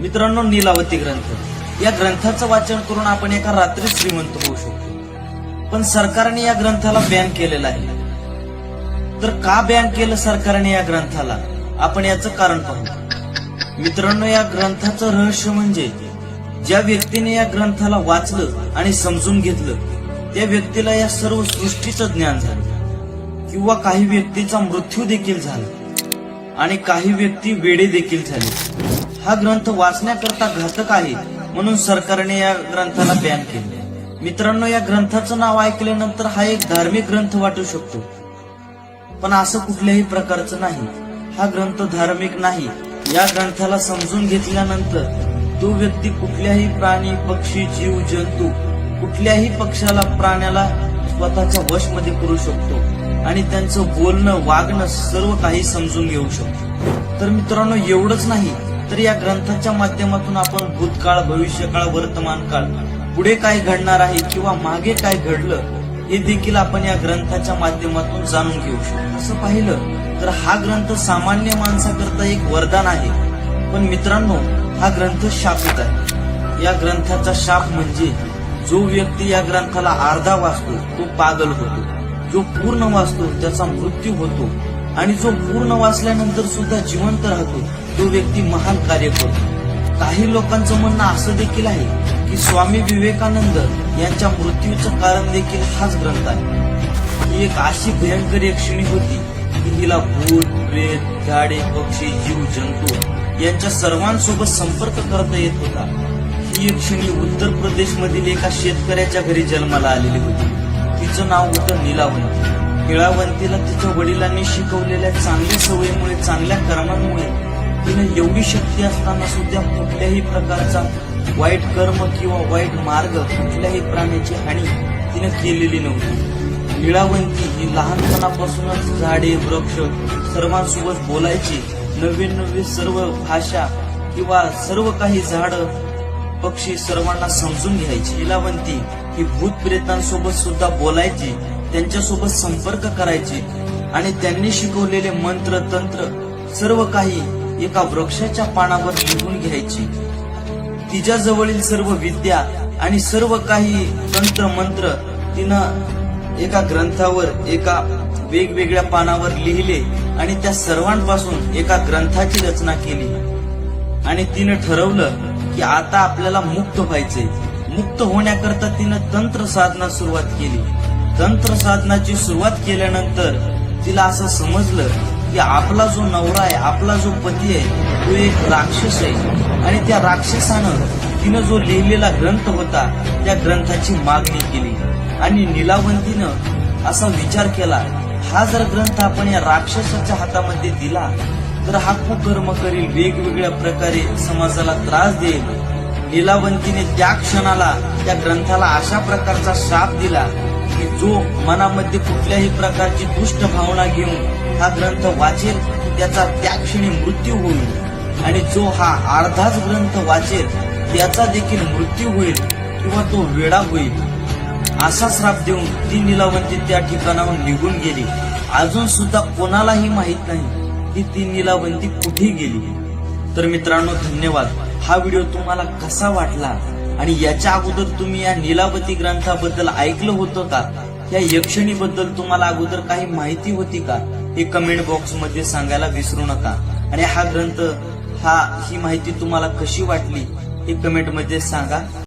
मित्रांनो नीलावती ग्रंथ. या ग्रंथाचं वाचन करून आपण एका रात्री श्रीमंत होऊ शकतो. पण सरकारने या ग्रंथाला बॅन केलेलं आहे. तर का बॅन केलं सरकारने या ग्रंथाला? आपण याचं कारण पाहू. मित्रांनो या ग्रंथाचं रहस्य म्हणजे ज्या व्यक्तीने या ग्रंथाला वाचलं आणि समजून घेतलं त्या व्यक्तीला या सर्व सृष्टीचं ज्ञान झालं. किंवा काही व्यक्तीचा मृत्यू देखील झाला. आणि काही व्यक्ती वेडे देखील झाले. हा ग्रंथ वाचण्याकरता घातक आहे म्हणून सरकारने या ग्रंथाला बॅन केले. मित्रांनो या ग्रंथाचं नाव ऐकल्यानंतर हा एक धार्मिक ग्रंथ वाटू शकतो. पण असं कुठल्याही प्रकारचं नाही. हा ग्रंथ धार्मिक नाही. या ग्रंथाला समजून घेतल्यानंतर तो व्यक्ती कुठल्याही प्राणी पक्षी जीव जंतू कुठल्याही पक्षाला प्राण्याला स्वतःच्या वशमध्ये करू शकतो आणि त्यांचं बोलणं वागणं सर्व काही समजून घेऊ शकतो. तर मित्रांनो एवढंच नाही. तर या ग्रंथाच्या माध्यमातून आपण भूतकाळ भविष्यकाळ वर्तमान काळ पुढे काय घडणार आहे किंवा मागे काय घडलं हे देखील आपण या ग्रंथाच्या माध्यमातून जाणून घेऊ शकतो. असं पाहिलं तर हा ग्रंथ सामान्य माणसाकरता एक वरदान आहे. पण मित्रांनो हा ग्रंथ शापित आहे. या ग्रंथाचा शाप म्हणजे जो व्यक्ती या ग्रंथाला अर्धा वाचतो तो पागल होतो. जो पूर्ण वाचतो त्याचा मृत्यू होतो. आणि जो पूर्ण वाचल्यानंतर सुद्धा जिवंत राहतो तो व्यक्ती महान कार्य करतो काही लोकांचं म्हणणं असं देखील आहे की स्वामी विवेकानंद यांच्या मृत्यूचं कारण देखील हाच ग्रंथ आहे. ही एक अशी भयंकर एक क्षणी होती की हिला भूत प्रेत झाडे पक्षी जीव जंतू यांच्या सर्वांसोबत संपर्क करता येत होता. ही एक क्षणी उत्तर प्रदेश मधील एका शेतकऱ्याच्या घरी जन्माला आलेली होती. तिचं नाव होतं नीलावंती. निळावंतीला तिच्या वडिलांनी शिकवलेल्या चांगल्या सवयीमुळे चांगल्या कर्मांमुळे तिने एवढी शक्ती असताना सुद्धा कुठल्याही प्रकारचा वाईट कर्म किंवा वाईट मार्ग कुठल्याही प्राण्याची हानी तिने केलेली नव्हती. निळावंती ही लहानपणापासूनच झाडे वृक्ष सर्वांसोबत बोलायची नवीन नवीन सर्व भाषा किंवा सर्व काही झाड पक्षी सर्वांना समजून घ्यायची. निलावंती ही भूत प्रेतांसोबत सुद्धा बोलायची त्यांच्यासोबत संपर्क करायची आणि त्यांनी शिकवलेले मंत्र तंत्र सर्व काही एका वृक्षाच्या पानावर लिहून घ्यायची. तिच्या जवळील सर्व विद्या आणि सर्व काही तंत्र मंत्र तिनं एका ग्रंथावर एका वेगवेगळ्या पानावर लिहिले आणि त्या सर्वांपासून एका ग्रंथाची रचना केली. आणि तिनं ठरवलं की आता आपल्याला मुक्त व्हायचे मुक्त होण्याकरता तिनं तंत्र साधना सुरुवात केली. तंत्र साधनाची सुरुवात केल्यानंतर तिला असं समजलं की आपला जो नवरा आहे आपला जो पती आहे तो एक राक्षस आहे. आणि त्या राक्षसानं तिनं जो लिहिलेला ग्रंथ होता त्या ग्रंथाची मागणी केली. आणि निलावंतीनं असा विचार केला हा जर ग्रंथ आपण या राक्षसाच्या हातामध्ये दिला तर हा कुकर्म करील वेगवेगळ्या प्रकारे समाजाला त्रास देईल. नीलावंतीने त्या क्षणाला त्या ग्रंथाला अशा प्रकारचा शाप दिला की जो मनामध्ये कुठल्याही प्रकारची दुष्ट भावना घेऊन हा ग्रंथ वाचेल त्याचा त्या क्षणी मृत्यू होईल. आणि जो हा अर्धाच ग्रंथ वाचेल त्याचा देखील मृत्यू होईल किंवा तो वेडा होईल. असा श्राप देऊन ती निलावंती त्या ठिकाणाहून निघून गेली. अजून सुद्धा कोणालाही माहीत नाही की ती निलावंती कुठे गेली. तर मित्रांनो धन्यवाद. हा व्हिडिओ तुम्हाला कसा वाटला? आणि याच्या अगोदर तुम्ही या निलावती ग्रंथाबद्दल ऐकलं होतं का? या यक्षणीबद्दल तुम्हाला अगोदर काही माहिती होती का? हे कमेंट बॉक्समध्ये सांगायला विसरू नका. आणि हा ग्रंथ हा ही माहिती तुम्हाला कशी वाटली हे कमेंटमध्ये सांगा.